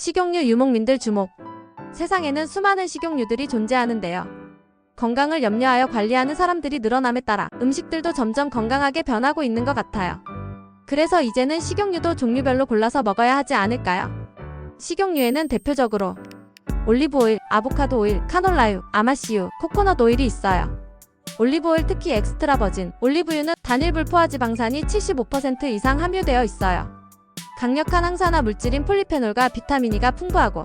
식용유 유목민들 주목. 세상에는 수많은 식용유들이 존재하는데요. 건강을 염려하여 관리하는 사람들이 늘어남에 따라 음식들도 점점 건강하게 변하고 있는 것 같아요. 그래서 이제는 식용유도 종류별로 골라서 먹어야 하지 않을까요? 식용유에는 대표적으로 올리브 오일, 아보카도 오일, 카놀라유, 아마씨유, 코코넛 오일이 있어요. 올리브 오일 특히 엑스트라 버진, 올리브유는 단일 불포화 지방산이 75% 이상 함유되어 있어요. 강력한 항산화 물질인 폴리페놀과 비타민 E가 풍부하고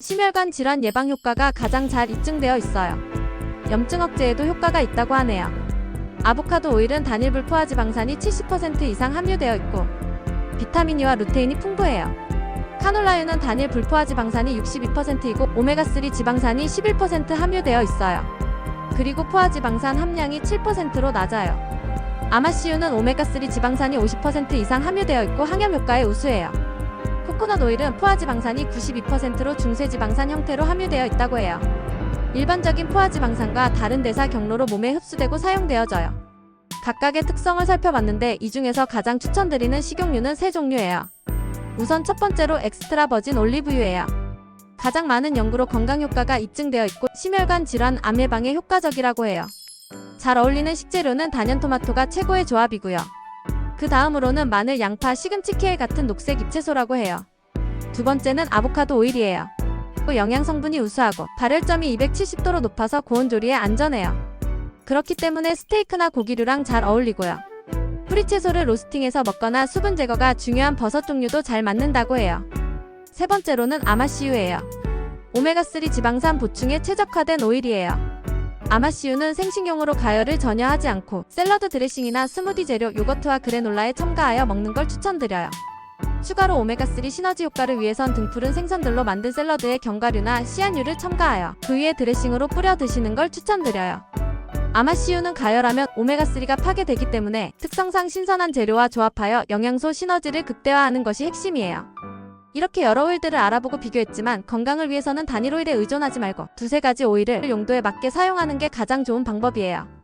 심혈관 질환 예방 효과가 가장 잘 입증되어 있어요. 염증 억제에도 효과가 있다고 하네요. 아보카도 오일은 단일 불포화 지방산이 70% 이상 함유되어 있고 비타민 E와 루테인이 풍부해요. 카놀라유는 단일 불포화 지방산이 62%이고 오메가3 지방산이 11% 함유되어 있어요. 그리고 포화 지방산 함량이 7%로 낮아요. 아마씨유는 오메가3 지방산이 50% 이상 함유되어 있고 항염 효과에 우수해요. 코코넛 오일은 포화 지방산이 92%로 중세 지방산 형태로 함유되어 있다고 해요. 일반적인 포화 지방산과 다른 대사 경로로 몸에 흡수되고 사용되어져요. 각각의 특성을 살펴봤는데 이 중에서 가장 추천드리는 식용유는 세 종류예요. 우선 첫 번째로 엑스트라 버진 올리브유예요. 가장 많은 연구로 건강 효과가 입증되어 있고 심혈관 질환, 암 예방에 효과적이라고 해요. 잘 어울리는 식재료는 단연 토마토가 최고의 조합이고요. 그 다음으로는 마늘, 양파, 시금치, 케일 같은 녹색 잎채소라고 해요. 두 번째는 아보카도 오일이에요. 영양 성분이 우수하고 발열점이 270도로 높아서 고온 조리에 안전해요. 그렇기 때문에 스테이크나 고기류랑 잘 어울리고요. 뿌리채소를 로스팅해서 먹거나 수분 제거가 중요한 버섯 종류도 잘 맞는다고 해요. 세 번째로는 아마씨유예요. 오메가3 지방산 보충에 최적화된 오일이에요. 아마씨유는 생식용으로 가열을 전혀 하지 않고 샐러드 드레싱이나 스무디 재료, 요거트와 그래놀라에 첨가하여 먹는 걸 추천드려요. 추가로 오메가3 시너지 효과를 위해선 등푸른 생선들로 만든 샐러드에 견과류나 씨앗유를 첨가하여 그 위에 드레싱으로 뿌려 드시는 걸 추천드려요. 아마씨유는 가열하면 오메가3가 파괴되기 때문에 특성상 신선한 재료와 조합하여 영양소 시너지를 극대화하는 것이 핵심이에요. 이렇게 여러 오일들을 알아보고 비교했지만 건강을 위해서는 단일 오일에 의존하지 말고 두세 가지 오일을 용도에 맞게 사용하는 게 가장 좋은 방법이에요.